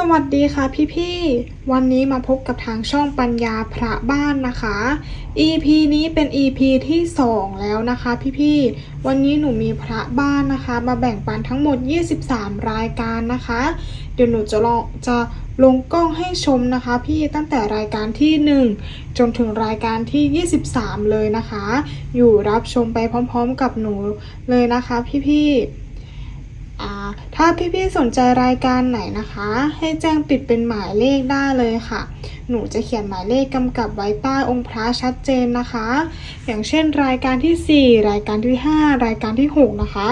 สวัสดีค่ะพี่ๆ วันนี้มาพบกับทางช่องปัญญาพระบ้านนะคะ EP นี้เป็น EP ที่ 2 แล้วนะคะพี่ๆ วันนี้หนูมีพระบ้านนะคะ มาแบ่งปันทั้งหมด 23 รายการนะคะ เดี๋ยวหนูจะลองจะลงกล้องให้ชมนะคะ พี่ตั้งแต่รายการที่ 1 จนถึงรายการที่ 23 เลยนะคะ อยู่รับชมไปพร้อมๆกับหนูเลยนะคะพี่ๆอ่ ถ้าพี่ๆสนใจรายการไหนนะคะ ให้แจ้งปิดเป็นหมายเลขได้เลยค่ะ หนูจะเขียนหมายเลขกำกับไว้ใต้องค์พระชัดเจนนะคะ อย่างเช่น รายการที่ 4 รายการที่ 5 รายการที่ 6 นะคะ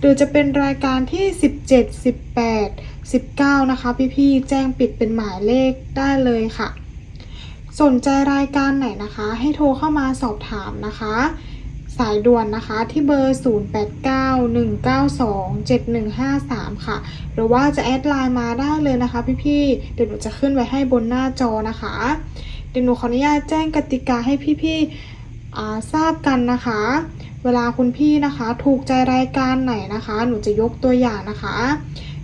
หรือจะเป็นรายการที่ 17 18 19 นะคะ พี่ๆแจ้งปิดเป็นหมายเลขได้เลยค่ะ สนใจรายการไหนนะคะ ให้โทรเข้ามาสอบถามนะคะ สายด่วนนะคะที่เบอร์ 0891927153 ค่ะ หรือว่าจะแอดไลน์มาได้เลยนะคะพี่ๆ เดี๋ยวหนูจะขึ้นไว้ให้บนหน้าจอนะคะ เดี๋ยวหนูขออนุญาตแจ้งกติกาให้พี่ๆาทราบกันนะคะ เวลาคุณพี่นะคะถูกใจรายการไหนนะคะ หนูจะยกตัวอย่างนะคะ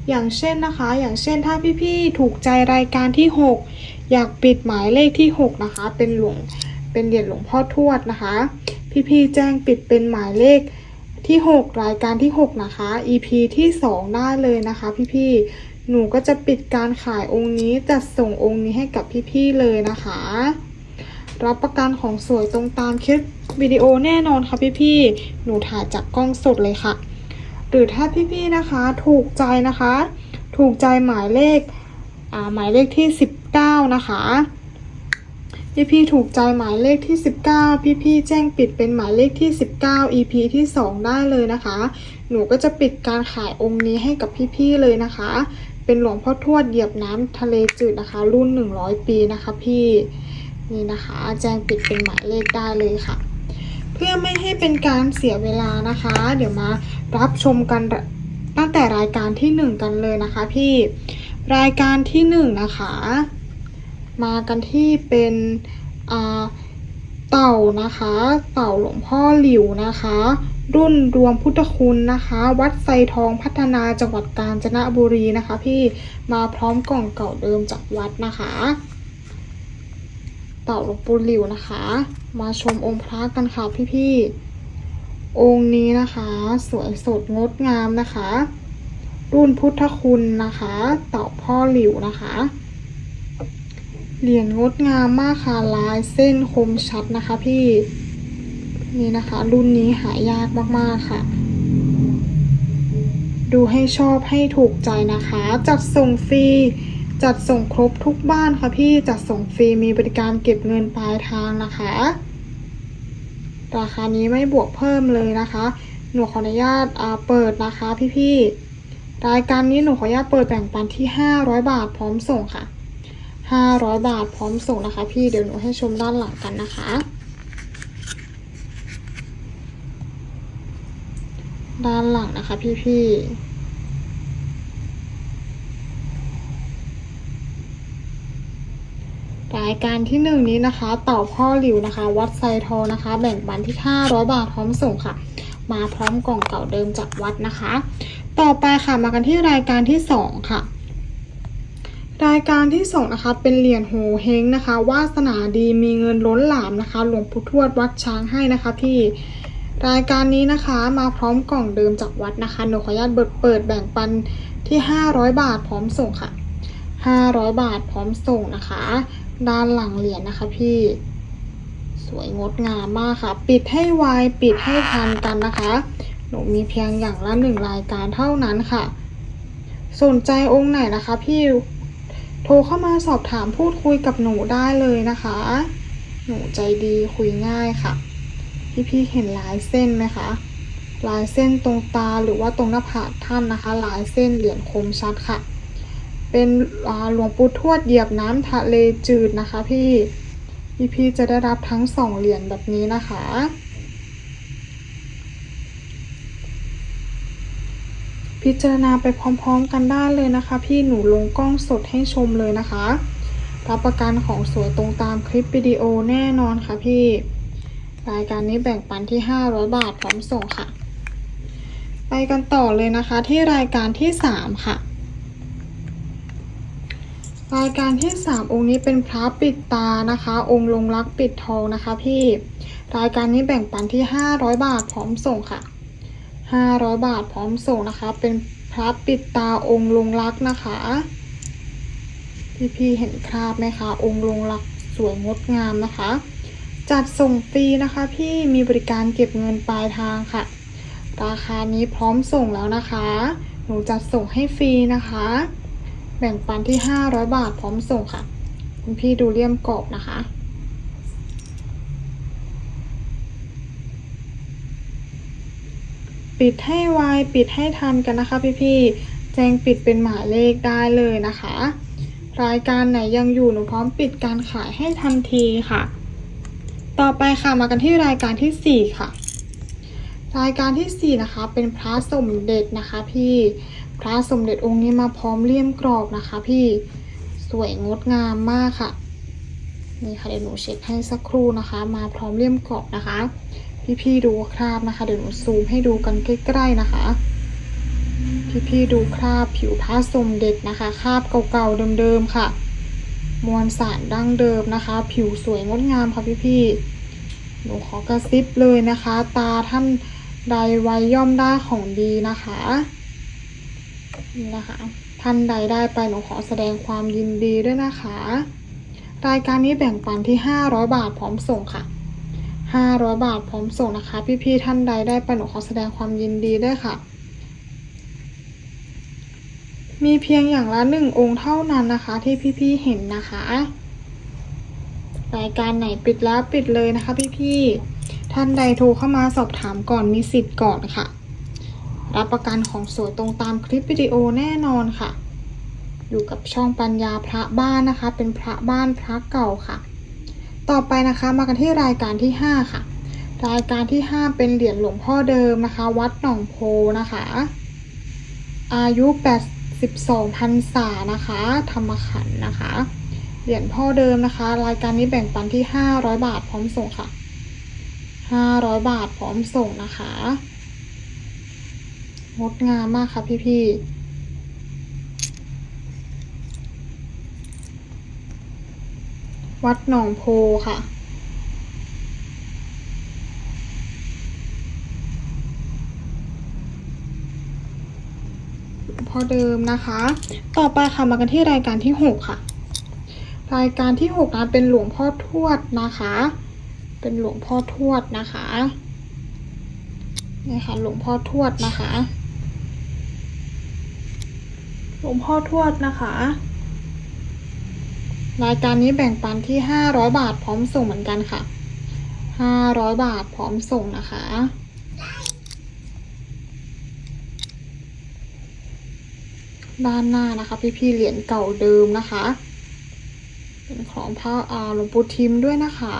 อย่างเช่นนะคะ อย่างเช่นถ้าพี่ๆ ถูกใจรายการที่ 6 อยากปิดหมายเลขที่ 6 นะคะ เป็นหลวงเป็นเหรียญหลวงพ่อทวดนะคะ พี่ๆแจ้งปิดเป็นหมายเลขที่ 6 รายการที่ 6 นะคะ EP ที่ 2 ได้เลยนะคะ พี่ๆหนูก็จะปิดการขายองค์นี้จัดส่งองค์นี้ให้กับพี่ๆเลยนะคะ รับประกันของสวยตรงตามคลิปวิดีโอแน่นอนค่ะพี่ๆหนูถ่ายจากกล้องสดเลยค่ะ หรือถ้าพี่ๆนะคะถูกใจนะคะ ถูกใจหมายเลขอ่าหมายเลขที่ 19 นะคะ พี่พีถูกใจหมายเลขที่ 19 พี่พี่แจ้งปิดเป็นหมายเลขที่ 19 EP ที่ 2 ได้เลยนะคะ หนูก็จะปิดการขายองค์นี้ให้กับพี่พี่เลยนะคะ เป็นหลวงพ่อทวดเหยียบน้ำทะเลจืดนะคะ รุ่น 100 ปีนะคะพี่นี่นะคะ แจ้งปิดเป็นหมายเลขได้เลยค่ะ เพื่อไม่ให้เป็นการเสียเวลานะคะ เดี๋ยวมารับชมกันตั้งแต่รายการที่ 1 กันเลยนะคะ พี่รายการที่ 1 นะคะ มากันที่เป็นเต่านะคะ เต่าหลวงพ่อหลิวนะคะ รุ่นรวมพุทธคุณนะคะ วัดไซทองพัฒนาจังหวัดกาญจนบุรีนะคะ พี่มาพร้อมกล่องเก่าเดิมจากวัดนะคะ เต่าหลวงปู่หลิวนะคะ มาชมองค์พระกันค่ะพี่ๆองค์นี้นะคะ สวยสดงดงามนะคะ รุ่นพุทธคุณนะคะ เต่าพ่อหลิวนะคะ เหรียญงดงามมากค่ะลายเส้นคมชัดนะคะพี่ นี่นะคะ รุ่นนี้หายากมากๆค่ะ ดูให้ชอบให้ถูกใจนะคะ จัดส่งฟรีจัดส่งครบทุกบ้านค่ะพี่จัดส่งฟรีมีบริการเก็บเงินปลายทางนะคะ ราคานี้ไม่บวกเพิ่มเลยนะคะ หนูขออนุญาตเปิดนะคะพี่ๆรายการนี้หนูขออนุญาตเปิดแบ่งปันที่ 500 บาทพร้อมส่งค่ะ 500 บาทพร้อมส่งนะคะ พี่เดี๋ยวหนูให้ชมด้านหลังกันนะคะ ด้านหลังนะคะพี่ๆรายการที่หนึ่งนี้นะคะเต่าพ่อหลิวนะคะ วัดไซทองนะคะ แบ่งปันที่ 500 บาทพร้อมส่งค่ะ มาพร้อมกล่องเก่าเดิมจากวัดนะคะ ต่อไปค่ะมากันที่รายการที่สองค่ะ รายการที่สองนะคะเป็นเหรียญโหเฮงนะคะวาสนาดีมีเงินล้นหลามนะคะ หลวงปู่ทวดวัดช้างให้นะคะพี่รายการนี้นะคะมาพร้อมกล่องเดิมจากวัดนะคะหนูขออนุญาตเปิดเปิดแบ่งปันที่ 500 บาทพร้อมส่งค่ะ 500 บาทพร้อมส่งนะคะ ด้านหลังเหรียญนะคะพี่ สวยงดงามมากค่ะ ปิดให้ไวปิดให้ทันกันนะคะ หนูมีเพียงอย่างละหนึ่งรายการเท่านั้นค่ะ สนใจองค์ไหนนะคะพี่ โทรเข้ามาสอบถามพูดคุยกับหนูได้เลยนะคะ หนูใจดีคุยง่ายค่ะพี่พี่ๆเห็นลายเส้นไหมคะลายเส้นตรงตาหรือว่าตรงหน้าผากท่านนะคะ ลายเส้นเหรียญคมชัดค่ะ เป็นหลวงปู่ทวดเหยียบน้ำทะเลจืดนะคะ พี่พี่พี่ๆจะได้รับทั้งสองเหรียญแบบนี้นะคะ พิจารณาไปพร้อมๆกันได้เลยนะคะ พี่หนูลงกล้องสดให้ชมเลยนะคะ รับประกันของสวยตรงตามคลิปวิดีโอแน่นอนค่ะพี่ รายการนี้แบ่งปันที่ 500 บาทพร้อมส่งค่ะ ไปกันต่อเลยนะคะที่รายการที่ 3 ค่ะ รายการที่ 3 องค์นี้เป็นพระปิดตานะคะ องค์ลงรักปิดทองนะคะพี่ รายการนี้แบ่งปันที่ 500 บาทพร้อมส่งค่ะ 500 บาทพร้อมส่งนะคะ เป็นพระปิดตาองค์ลงรักนะคะ พี่พี่ๆเห็นคราบไหมคะ องค์ลงรักสวยงดงามนะคะ จัดส่งฟรีนะคะ พี่มีบริการเก็บเงินปลายทางค่ะ ราคานี้พร้อมส่งแล้วนะคะ หนูจัดส่งให้ฟรีนะคะ แบ่งปันที่ 500 บาทพร้อมส่งค่ะ คุณพี่ดูเลี่ยมกรอบนะคะ ปิดให้ไวปิดให้ทันกันนะคะพี่ๆแจ้งปิดเป็นหมายเลขได้เลยนะคะ รายการไหนยังอยู่หนูพร้อมปิดการขายให้ทันทีค่ะ ต่อไปค่ะมากันที่รายการที่ 4 ค่ะ รายการทีสี่4 นะคะเป็นพระสมเด็จนะคะพี่พระสมเด็จองค์นี้มาพร้อมเลี่ยมกรอบนะคะพี่สวยงดงามมากค่ะนี่ค่ะเดี๋ยวหนูเช็คให้สักครู่นะคะ มาพร้อมเลี่ยมกรอบนะคะ พี่ๆดูคราบนะคะ เดี๋ยวหนูซูมให้ดูกันใกล้ๆนะคะพี่ๆดูคราบผิวพระสมเด็จนะคะคราบเก่าๆเดิมๆค่ะ มวลสารดั้งเดิมนะคะ ผิวสวยงดงามค่ะพี่ๆหนูขอกระซิบเลยนะคะ ตาท่านใดไว้ย่อมได้ของดีนะคะนี่นะคะ ท่านใดได้ไปหนูขอแสดงความยินดีด้วยนะคะ รายการนี้แบ่งปันที่ 500 บาทพร้อมส่งค่ะ 500 บาทพร้อมส่งนะคะ พี่ๆท่านใดได้ไปหนูขอแสดงความยินดีด้วยค่ะ มีเพียงอย่างละหนึ่งองค์เท่านั้นนะคะ ที่พี่ๆเห็นนะคะรายการไหนปิดแล้วปิดเลยนะคะ พี่ๆท่านใดโทรเข้ามาสอบถามก่อนมีสิทธิ์ก่อนค่ะ รับประกันของสวยตรงตามคลิปวิดีโอแน่นอนค่ะ อยู่กับช่องปัญญาพระบ้านนะคะ เป็นพระบ้านพระเก่าค่ะ ต่อไปนะคะมากันที่รายการที่ 5 ค่ะ รายการที่ 5 เป็นเหรียญหลวงพ่อเดิมนะคะ วัดหนองโพนะคะ อายุ 82พรรษานะคะ ธรรมขันธ์นะคะ เหรียญพ่อเดิมนะคะ รายการนี้แบ่งปันที่ 500 บาทพร้อมส่งค่ะ 500 บาทพร้อมส่งนะคะงดงามมากค่ะพี่ๆ วัดหนองโพค่ะ พอเดิมนะคะ ต่อไปค่ะมากันที่รายการที่ 6 ค่ะ รายการที่ 6 นะ เป็นหลวงพ่อทวดนะคะ เป็นหลวงพ่อทวดนะคะนี่ค่ะหลวงพ่อทวดนะคะ หลวงพ่อทวดนะคะ รายการนี้แบ่งปันที่ 500 บาทพร้อมส่งเหมือนกันค่ะ 500 บาทพร้อมส่งนะคะ ด้านหน้านะคะ พี่ๆเหรียญเก่าเดิมนะคะ เป็นของพระอาหลวงปู่ทิมด้วยนะคะ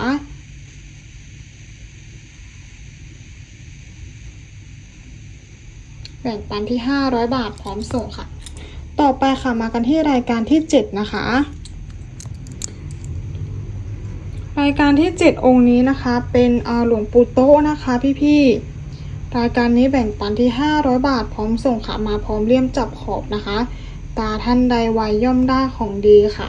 แบ่งปันที่ 500 บาทพร้อมส่งค่ะ ต่อไปค่ะมากันที่รายการที่ 7 นะคะ รายการที่ 7 องค์นี้นะคะ เป็นอาหลวงปู่โตะนะคะพี่ๆ รายการนี้แบ่งปันที่ 500 บาทพร้อมส่งค่ะมาพร้อมเลี่ยมจับขอบนะคะ ตาท่านใดไวย่อมได้ของดีค่ะ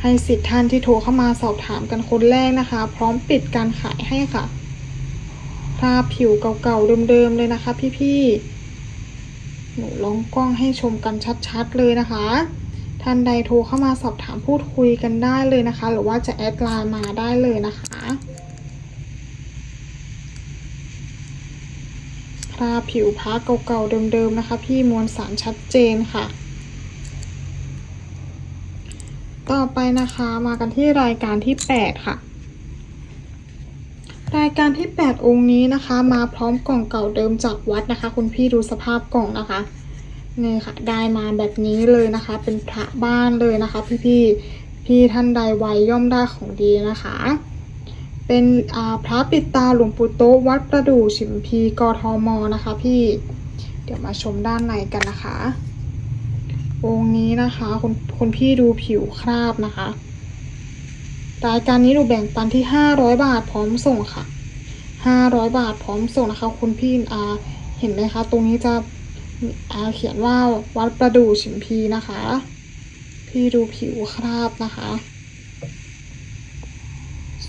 ให้สิทธิ์ท่านที่โทรเข้ามาสอบถามกันคนแรกนะคะ พร้อมปิดการขายให้ค่ะภาผิวเก่าๆเดิมๆเลยนะคะ พี่ๆ หนูลองกล้องให้ชมกันชัดๆเลยนะคะ ท่านใดโทรเข้ามาสอบถามพูดคุยกันได้เลยนะคะ หรือว่าจะแอดไลน์มาได้เลยนะคะภาผิวพระเก่าๆเดิมๆนะคะ พี่มวลสารชัดเจนค่ะ ต่อไปนะคะมากันที่รายการที่ 8 ค่ะรายการที่ 8 องค์นี้นะคะ มาพร้อมกล่องเก่าเดิมจากวัดนะคะ คุณพี่ดูสภาพกล่องนะคะ นี่ค่ะได้มาแบบนี้เลยนะคะ เป็นพระบ้านเลยนะคะ พี่พี่ๆพี่ท่านใดไวย่อมได้ของดีนะคะ เป็นพระปิดตาหลวงปู่โตวัดประดู่ฉิมพีกทมนะคะ พี่เดี๋ยวมาชมด้านในกันนะคะ องค์นี้นะคะคุณคุณพี่ดูผิวคราบนะคะรายการนี้หนูแบ่งปันที่500บาทพร้อมส่งค่ะ500บาทพร้อมส่งนะคะ คุณพี่อ่าเห็นไหมคะ ตรงนี้จะ อาเขียนว่าวัดประดู่ฉิมพีนะคะพพี่ดูผิวคราบนะคะ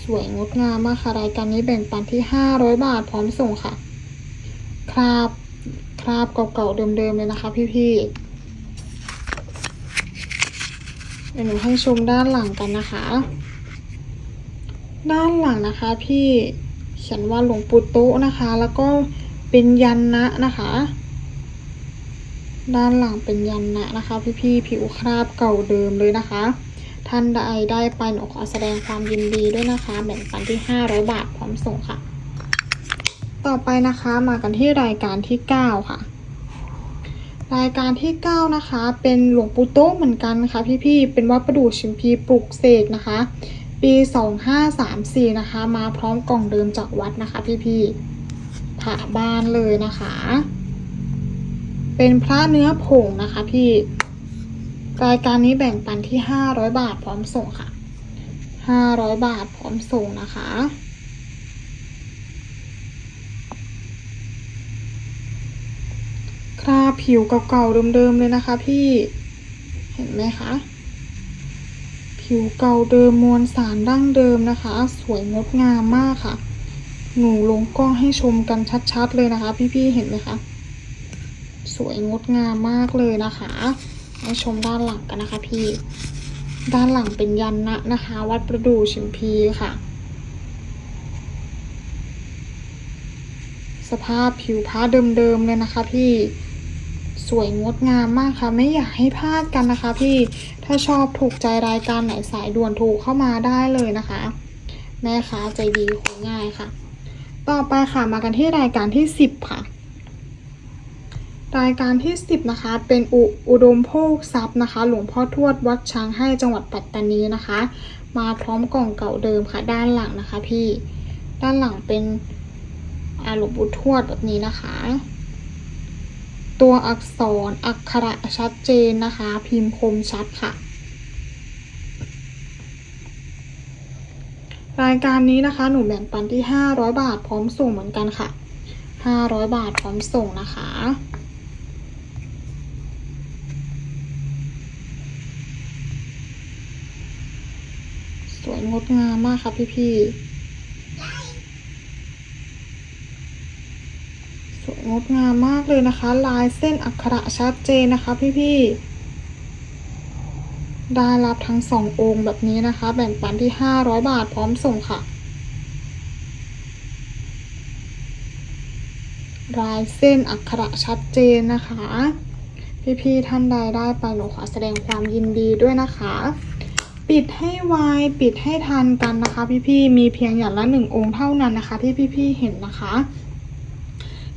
สวยงดงามมากค่ะรายการนี้แบ่งปันที่ 500 บาทพร้อมส่งค่ะ คราบคราบเก่าๆเดิมๆเลยนะคะ พี่ๆเดี๋ยวหนูให้ชมด้านหลังกันนะคะ ด้านหลังนะคะ พี่เขียนว่าหลวงปู่โต๊ะนะคะ แล้วก็เป็นยันนะนะคะ ด้านหลังเป็นยันนะนะคะ พี่ๆผิวคราบเก่าเดิมเลยนะคะ ท่านใดได้ไปหนูขอแสดงความยินดีด้วยนะคะแบ่งปันที่ 500 บาทพร้อมส่งค่ะ ต่อไปนะคะมากันที่รายการที่ 9 ค่ะ รายการที่ 9 นะคะ เป็นหลวงปู่โต๊ะเหมือนกันนะคะพี่ๆเป็นวัดประดู่ชิมพีปลุกเสกนะคะ ปี 2534 นะคะ มาพร้อมกล่องเดิมจากวัดนะคะ พี่ๆผ่าบ้านเลยนะคะ เป็นพระเนื้อผงนะคะพี่ รายการนี้แบ่งปันที่500บาทพร้อมส่งค่ะ500บาทพร้อมส่งนะคะคราบผิวเก่าๆเดิมๆเลยนะคะพี่เห็นไหมคะผิวเก่าเดิมมวลสารดั้งเดิมนะคะ สวยงดงามมากค่ะ หนูลงกล้องให้ชมกันชัดๆเลยนะคะ พี่ๆเห็นไหมคะ สวยงดงามมากเลยนะคะให้ชมด้านหลังกันนะคะพี่ ด้านหลังเป็นยันนะนะคะ วัดประดู่ชิมพีค่ะ สภาพผิวผ้าเดิมๆเลยนะคะ พี่สวยงดงามมากค่ะ ไม่อยากให้พลาดกันนะคะ พี่ถ้าชอบถูกใจรายการไหนสายด่วนโทรเข้ามาได้เลยนะคะ แม่ค้าใจดีคุยง่ายค่ะ ต่อไปค่ะมากันที่รายการที่ 10 ค่ะ รายการที่ 10 นะคะ เป็นอุอุดมโภคทรัพย์นะคะ หลวงพ่อทวดวัดช้างให้จังหวัดปัตตานีนะคะ มาพร้อมกล่องเก่าเดิมค่ะ ด้านหลังนะคะ พี่ด้านหลังเป็นอาหลวงปู่ทวดแบบนี้นะคะ ตัวอักษรอักขระชัดเจนนะคะ พิมพ์คมชัดค่ะ รายการนี้นะคะ หนูแบ่งปันที่ 500 บาทพร้อมส่งเหมือนกันค่ะ 500 บาทพร้อมส่งนะคะ สวยงดงามมากค่ะพี่ๆ สวยงดงามมากเลยนะคะ ลายเส้นอักขระชัดเจนนะคะพี่ๆ ได้รับทั้งสององค์แบบนี้นะคะ แบ่งปันที่500บาทพร้อมส่งค่ะ ลายเส้นอักขระชัดเจนนะคะ พี่ๆ ท่านใดได้ไปหนูขอแสดงความยินดีด้วยนะคะ ปิดให้ไวปิดให้ทันกันนะคะพี่ๆมีเพียงอย่างละหนึ่งองค์เท่านั้นนะคะ ที่พี่ๆเห็นนะคะ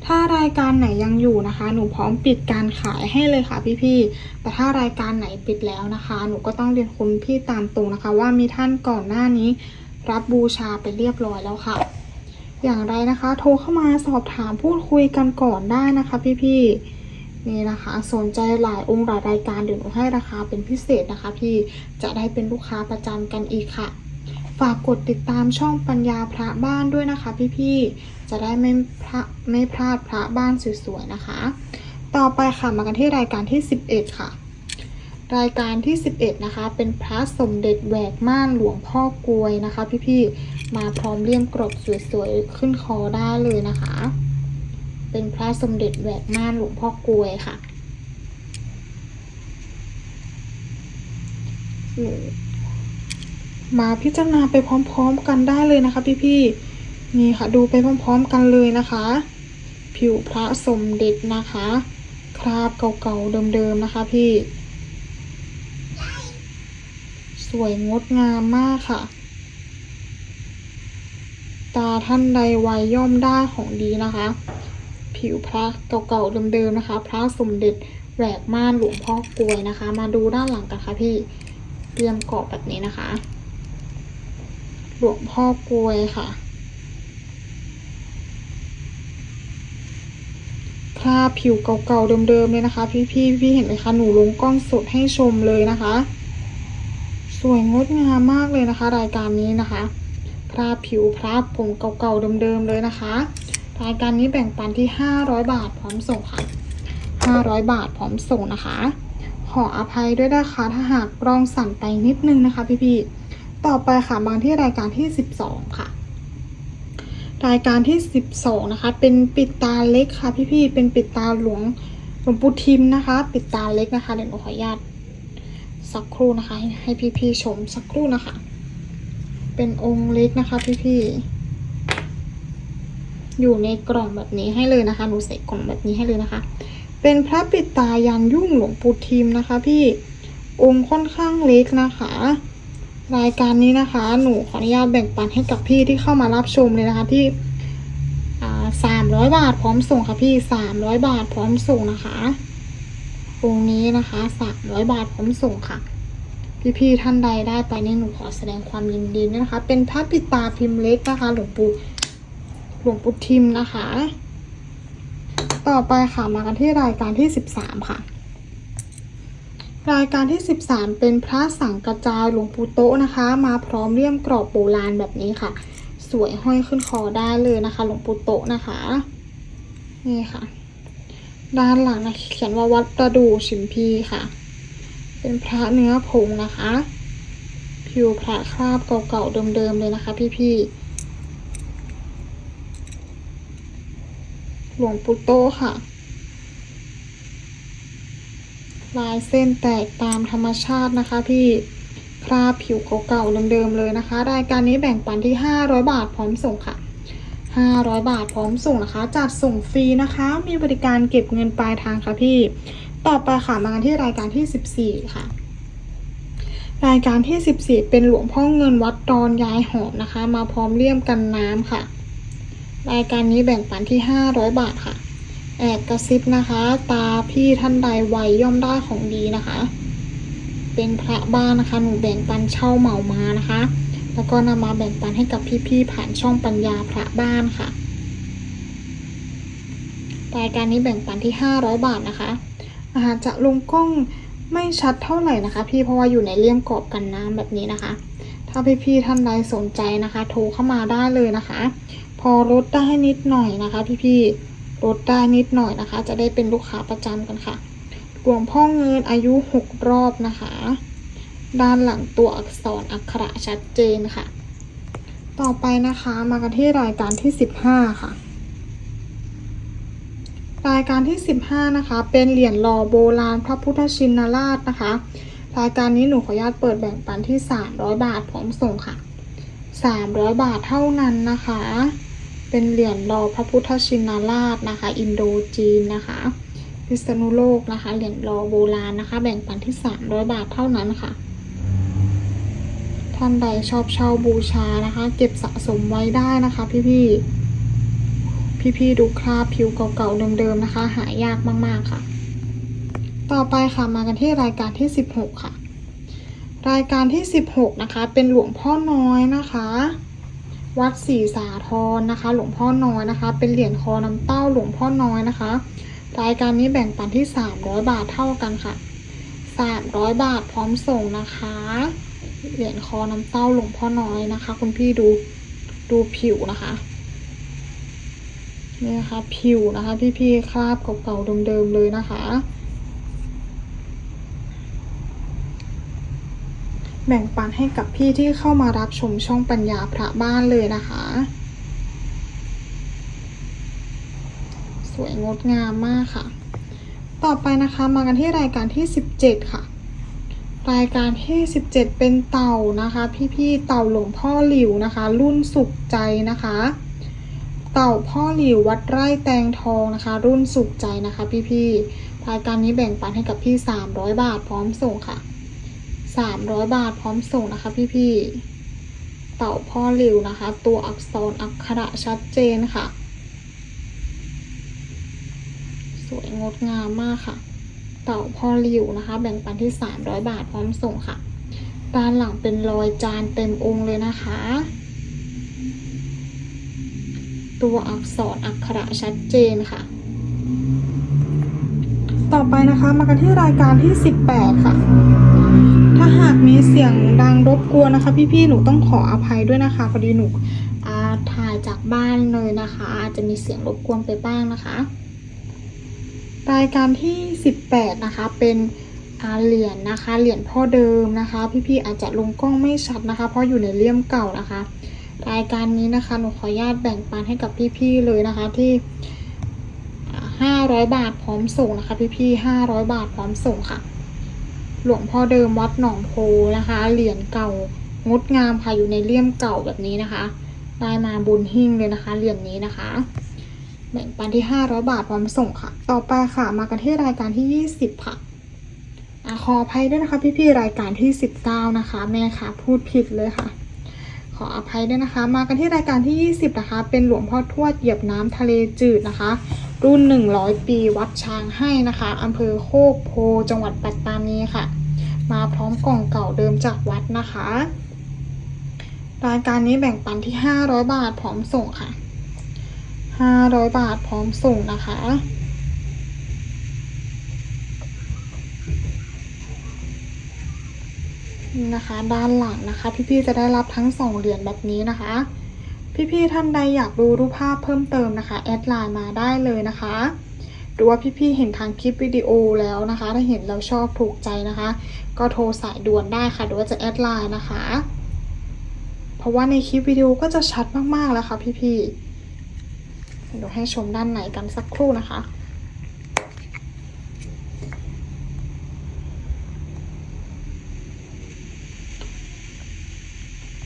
ถ้ารายการไหนยังอยู่นะคะ หนูพร้อมปิดการขายให้เลยค่ะพี่ๆแต่ถ้ารายการไหนปิดแล้วนะคะ หนูก็ต้องเรียนคุณพี่ตามตรงนะคะ ว่ามีท่านก่อนหน้านี้ รับบูชาไปเรียบร้อยแล้วค่ะ อย่างไรนะคะ โทรเข้ามาสอบถามพูดคุยกันก่อนได้นะคะ พี่ๆ นี่นะคะ สนใจหลายองค์หลายรายการเดี๋ยวหนูให้ราคาเป็นพิเศษนะคะ พี่จะได้เป็นลูกค้าประจำกันอีกค่ะ ฝากกดติดตามช่องปัญญาพระบ้านด้วยนะคะ พี่ๆจะได้ไม่พลาไม่พลาดพระบ้านสวยๆนะคะ ต่อไปค่ะมากันที่รายการที่ 11 ค่ะ รายการที่ 11 นะคะ เป็นพระสมเด็จแหวกม่านหลวงพ่อกลวยนะคะ พี่ๆมาพร้อมเลี่ยมกรอบสวยๆขึ้นคอได้เลยนะคะ เป็นพระสมเด็จแหวกม่านหลวงพ่อกลวยค่ะ มาพิจารณาไปพร้อมๆกันได้เลยนะคะ พี่ๆนี่ค่ะดูไปพร้อมๆกันเลยนะคะ ผิวพระสมเด็จนะคะ คราบเก่าๆเดิมๆนะคะพี่ สวยงดงามมากค่ะตาท่านใดไวยย่อมได้ของดีนะคะ ผิวพระเก่าๆเดิมๆนะคะ พระสมเด็จแหวกม่านหลวงพ่อกลวยนะคะ มาดูด้านหลังกันค่ะพี่เตรียมกรอบแบบนี้นะคะ หลวงพ่อกลวยค่ะคราบผิวเก่าๆเดิมๆเลยนะคะ พี่พี่พี่เห็นไหมคะหนูลงกล้องสดให้ชมเลยนะคะ สวยงดงามมากเลยนะคะ รายการนี้นะคะคราบผิวพระผงเก่าๆเดิมๆเลยนะคะ รายการนี้แบ่งปันที่ 500 บาทพร้อมส่งค่ะ 500 บาทพร้อมส่งนะคะ ขออภัยด้วยนะคะถ้าหากกล้องสั่นไปนิดนึงนะคะพี่ๆต่อไปค่ะมาที่รายการที่ 12 ค่ะ รายการที่ 12 นะคะ เป็นปิดตาเล็กค่ะพี่ๆเป็นปิดตาหลวงหลวงปู่ทิมนะคะ ปิดตาเล็กนะคะเดี๋ยวหนูขออนุญาตสักครู่นะคะ ให้ให้พี่ๆชมสักครู่นะคะ เป็นองค์เล็กนะคะพี่ๆ อยู่ในกล่องแบบนี้ให้เลยนะคะ หนูใส่กล่องแบบนี้ให้เลยนะคะ เป็นพระปิดตายันยุ่งหลวงปู่ทิมนะคะ พี่องค์ค่อนข้างเล็กนะคะ รายการนี้นะคะ หนูขออนุญาตแบ่งปันให้กับพี่ที่เข้ามารับชมเลยนะคะที่สามร้อยบาทพร้อมส่งค่ะพี่สามร้อยบาทพร้อมส่งนะคะองค์นี้นะคะสามร้อยบาทพร้อมส่งค่ะ พี่ๆท่านใดได้ไปนี่หนูขอแสดงความยินดีนะคะ เป็นพระปิดตาพิมพ์เล็กนะคะ หลวงปู่ หลวงปู่ทิมนะคะ ต่อไปค่ะมากันที่รายการที่สิบสามค่ะ รายการที่ 13 เป็นพระสังกระจายหลวงปู่โตนะคะ มาพร้อมเลี่ยมกรอบโบราณแบบนี้ค่ะ สวยห้อยขึ้นคอได้เลยนะคะ หลวงปู่โตนะคะ นี่ค่ะ ด้านหลังนะเขียนว่าวัดประดูชิมพีค่ะ เป็นพระเนื้อผงนะคะผิวพระคราบเก่าๆเดิมๆเลยนะคะ พี่ๆ หลวงปู่โตค่ะ ลายเส้นแตกตามธรรมชาตินะคะพี่คราบผิวเก่าๆเดิมๆเลยนะคะ รายการนี้แบ่งปันที่ 500 บาทพร้อมส่งค่ะ 500 บาทพร้อมส่งนะคะ จัดส่งฟรีนะคะ มีบริการเก็บเงินปลายทางค่ะพี่ ต่อไปค่ะมากันที่รายการที่ 14 ค่ะ รายการที่ 14 เป็นหลวงพ่อเงินวัดดอนยายหอมนะคะ มาพร้อมเลี่ยมกันน้ำค่ะ รายการนี้แบ่งปันที่ 500 บาทค่ะ แอบกระซิบนะคะ ตาพี่ท่านใดไวย่อมได้ของดีนะคะ เป็นพระบ้านนะคะหนูแบ่งปันเช่าเหมามานะคะ แล้วก็นำมาแบ่งปันให้กับพี่ๆผ่านช่องปัญญาพระบ้านค่ะ รายการนี้แบ่งปันที่ 500 บาทนะคะ อาจจะลงกล้องไม่ชัดเท่าไหร่นะคะ พี่เพราะว่าอยู่ในเลี่ยมกรอบกันน้ำแบบนี้นะคะ ถ้าพี่ๆท่านใดสนใจนะคะ โทรเข้ามาได้เลยนะคะ อลดได้นิดหน่อยนะคะ พี่ๆลดได้นิดหน่อยนะคะ จะได้เป็นลูกค้าประจำกันค่ะหลวงพ่อเงินอายุ 6 รอบนะคะ ด้านหลังตัวอักษรอักขระชัดเจนค่ะ ต่อไปนะคะมากันที่รายการที่ 15 ค่ะ รายการที่ 15 นะคะ เป็นเหรียญหล่อโบราณพระพุทธชินราชนะคะ รายการนี้หนูขออนุญาตเปิดแบ่งปันที่ 300 บาทพร้อมส่งค่ะ 300 บาทเท่านั้นนะคะ เป็นเหรียญรอพระพุทธชินราชนะคะ อินโดจีนนะคะพิษณุโลกนะคะเหรียญรอโบราณนะคะ แบ่งปันที่ 300 บาทเท่านั้นค่ะ ท่านใดชอบเช่าบูชานะคะ เก็บสะสมไว้ได้นะคะ พี่ๆพี่ๆดูคราบผิวเก่าๆเดิมๆนะคะ หายากมากๆค่ะ ต่อไปค่ะมากันที่รายการที่ 16 ค่ะ รายการที่ 16 นะคะ เป็นหลวงพ่อน้อยนะคะ วัดศรีสาธรนะคะ หลวงพ่อน้อยนะคะ เป็นเหรียญคอน้ำเต้าหลวงพ่อน้อยนะคะ รายการนี้แบ่งปันที่ 300 บาทเท่ากันค่ะ 300 บาทพร้อมส่งนะคะ เหรียญคอน้ำเต้าหลวงพ่อน้อยนะคะ คุณพี่ดูดูผิวนะคะนี่นะคะผิวนะคะ พี่ๆคราบเก่าๆเดิมๆเลยนะคะ แบ่งปันให้กับพี่ที่เข้ามารับชมช่องปัญญาพระบ้านเลยนะคะ สวยงดงามมากค่ะ ต่อไปนะคะมากันที่รายการที่ 17 ค่ะ รายการที่ 17 เป็นเต่านะคะ พี่ๆเต่าหลวงพ่อหลิวนะคะ รุ่นสุขใจนะคะ เต่าพ่อหลิววัดไร่แตงทองนะคะ รุ่นสุขใจนะคะ พี่ๆรายการนี้แบ่งปันให้กับพี่ 300 บาทพร้อมส่งค่ะ 300บาทพร้อมส่งนะคะพี่ๆ เต่าพ่อหลิวนะคะ ตัวอักษรอักขระชัดเจนค่ะ สวยงดงามมากค่ะ เต่าพ่อหลิวนะคะ แบ่งปันที่300บาทพร้อมส่งค่ะด้านหลังเป็นรอยจานเต็มองค์เลยนะคะ ตัวอักษรอักขระชัดเจนค่ะ ต่อไปนะคะมากันที่รายการที่ 18 ค่ะ ถ้าหากมีเสียงดังรบกวนนะคะ พี่ๆ หนูต้องขออภัยด้วยนะคะพอดีหนูถ่ายจากบ้านเลยนะคะ อาจจะมีเสียงรบกวนไปบ้างนะคะ รายการที่ 18 นะคะ เป็นเหรียญนะคะ เหรียญพ่อเดิมนะคะ พี่ๆ อาจจะลงกล้องไม่ชัดนะคะ เพราะอยู่ในเลี่ยมเก่านะคะ รายการนี้นะคะ หนูขออนุญาตแบ่งปันให้กับพี่ๆ เลยนะคะที่ ห้าร้อยบาทพร้อมส่งนะคะพี่ๆห้าร้อยบาทพร้อมส่งค่ะ หลวงพ่อเดิมวัดหนองโพนะคะ เหรียญเก่างดงามค่ะอยู่ในเลี่ยมเก่าแบบนี้นะคะ ได้มาบุญหิ้งเลยนะคะเหรียญนี้นะคะแบ่งปันที่ 500 บาทพร้อมส่งค่ะ ต่อไปค่ะมากันที่รายการที่ 20 ค่ะอขออภัยด้วยนะคะพี่ๆรายการที่ 19 นะคะ แม่ค่ะพูดผิดเลยค่ะ ขออภัยด้วยนะคะ มากันที่รายการที่ 20 นะคะ เป็นหลวงพ่อทวดเหยียบน้ำทะเลจืดนะคะ รุ่น 100 ปีวัดช้างให้นะคะอำเภอโคกโพจังหวัดปัตตานีค่ะ มาพร้อมกล่องเก่าเดิมจากวัดนะคะ รายการนี้แบ่งปันที่ 500 บาทพร้อมส่งค่ะ 500 บาทพร้อมส่งนะคะนี่นะคะด้านหลังนะคะ พี่ๆจะได้รับทั้งสองเหรียญแบบนี้นะคะ พี่ๆท่านใดอยากดูรูปภาพเพิ่มเติมนะคะแอดไลน์มาได้เลยนะคะหรือว่าพี่ๆเห็นทางคลิปวิดีโอแล้วนะคะ ถ้าเห็นแล้วชอบถูกใจนะคะ ก็โทรสายด่วนได้ค่ะหรือว่าจะแอดไลน์นะคะ เพราะว่าในคลิปวิดีโอก็จะชัดมากๆแล้วค่ะพี่ๆเดี๋ยวให้ชมด้านไหนกันสักครู่นะคะ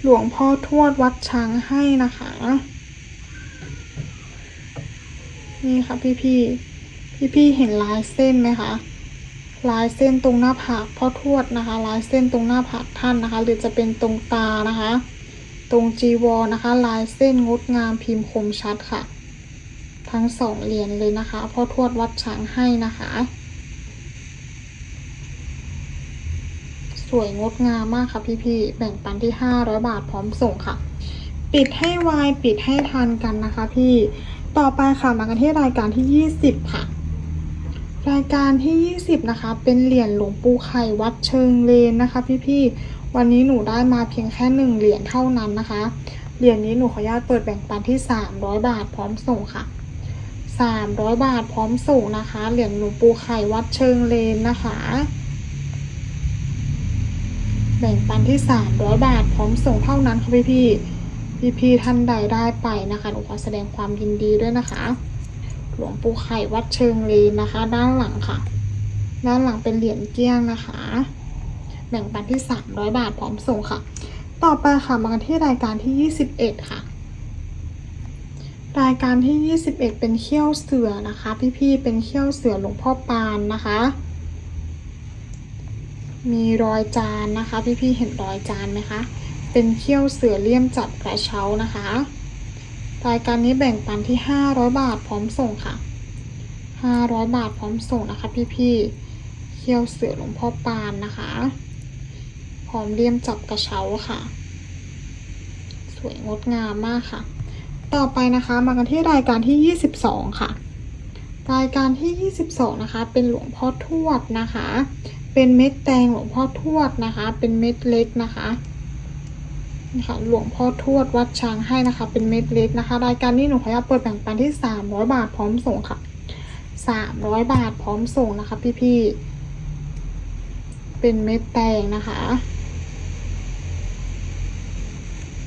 ลวงพ่อทวดวัดช้างให้นะคะ นี่ค่ะพี่พี่พี่พี่เห็นลายเส้นไหมคะลายเส้นตรงหน้าผากพ่อทวดนะคะ ลายเส้นตรงหน้าผากท่านนะคะ หรือจะเป็นตรงตานะคะ ตรงจีวรนะคะ ลายเส้นงดงามพิมพ์คมชัดค่ะ ทั้งสองเหรียญเลยนะคะพ่อทวดวัดช้างให้นะคะ สวยงดงามมากค่ะพี่ๆแบ่งปันที่ 500 บาทพร้อมส่งค่ะ ปิดให้ไวปิดให้ทันกันนะคะพี่ต่อไปค่ะมากันที่รายการที่ 20 ค่ะ รายการที่ 20 นะคะ เป็นเหรียญหลวงปู่ไข่วัดเชิงเลนนะคะ พี่ๆวันนี้หนูได้มาเพียงแค่หนึ่งเหรียญเท่านั้นนะคะเหรียญนี้หนูขออนุญาตเปิดแบ่งปันที่ 300 บาทพร้อมส่งค่ะ 300 บาทพร้อมส่งนะคะ เหรียญหลวงปู่ไข่วัดเชิงเลนนะคะ แบ่งปันที่ 300 บาท พร้อมส่งเท่านั้นค่ะพี่พี่พี่พี่ท่านใดได้ไปนะคะหนูขอแสดงความยินดีด้วยนะคะ หลวงปู่ไข่วัดเชิงเลนนะคะ ด้านหลังค่ะ ด้านหลังเป็นเหรียญเกี้ยงนะคะ แบ่งปันที่ 300 บาท พร้อมส่งค่ะ ต่อไปค่ะมากันที่รายการที่ 21 ค่ะ รายการที่ 21 เป็นเขี้ยวเสือนะคะ พี่ๆเป็นเขี้ยวเสือหลวงพ่อปานนะคะ มีรอยจานนะคะ พี่ๆเห็นรอยจานไหมคะ เป็นเขี้ยวเสือเลี่ยมจับกระเช้านะคะ รายการนี้แบ่งปันที่ 500 บาทพร้อมส่งค่ะ 500 บาทพร้อมส่งนะคะ พี่ๆเขี้ยวเสือหลวงพ่อปานนะคะ พร้อมเลี่ยมจับกระเช้าค่ะ สวยงดงามมากค่ะ ต่อไปนะคะมากันที่รายการที่ 22 ค่ะ รายการที่ 22 นะคะ เป็นหลวงพ่อทวดนะคะ เป็นเม็ดแตงหลวงพ่อทวดนะคะ เป็นเม็ดเล็กนะคะนี่ค่ะหลวงพ่อทวดวัดช้างให้นะคะ เป็นเม็ดเล็กนะคะ รายการนี้หนูขออนุญาตเปิดแบ่งปันที่300บาทพร้อมส่งค่ะ300บาทพร้อมส่งนะคะ พี่ๆ เป็นเม็ดแตงนะคะ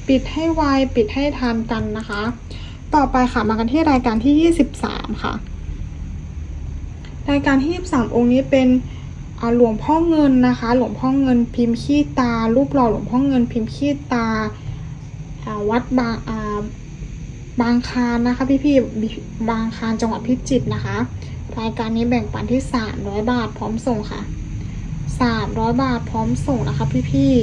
ปิดให้ไวปิดให้ทันกันนะคะ ต่อไปค่ะมากันที่รายการที่23ค่ะ รายการที่23องค์นี้เป็น หลวงพ่อเงินนะคะ หลวงพ่อเงินพิมพ์ขี้ตา รูปหล่อหลวงพ่อเงินพิมพ์ขี้ตาวัดบางบางคานนะคะพี่พี่ๆบางคานจังหวัดพิจิตรนะคะ รายการนี้แบ่งปันที่ 300 บาทพร้อมส่งค่ะ 300 บาทพร้อมส่งนะคะพี่พี่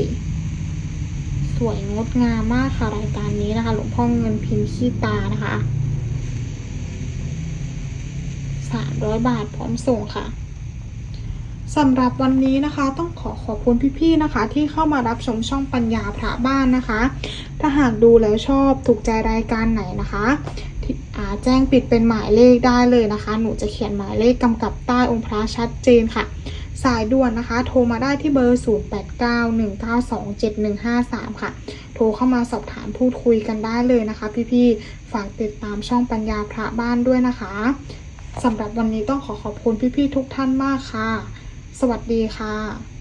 ๆสวยงดงามมากค่ะรายการนี้นะคะ หลวงพ่อเงินพิมพ์ขี้ตานะคะ 300 บาทพร้อมส่งค่ะ สำหรับวันนี้นะคะต้องขอขอบคุณพี่ๆนะคะ ที่เข้ามารับชมช่องปัญญาพระบ้านนะคะ ถ้าหากดูแล้วชอบถูกใจรายการไหนนะคะแจ้งปิดเป็นหมายเลขได้เลยนะคะ หนูจะเขียนหมายเลขกำกับใต้องค์พระชัดเจนค่ะ สายด่วนนะคะ โทรมาได้ที่เบอร์ 0891927153 ค่ะ โทรเข้ามาสอบถามพูดคุยกันได้เลยนะคะ พี่ๆฝากติดตามช่องปัญญาพระบ้านด้วยนะคะสำหรับวันนี้ต้องขอขอบคุณพี่ๆทุกท่านมากค่ะ สวัสดีค่ะ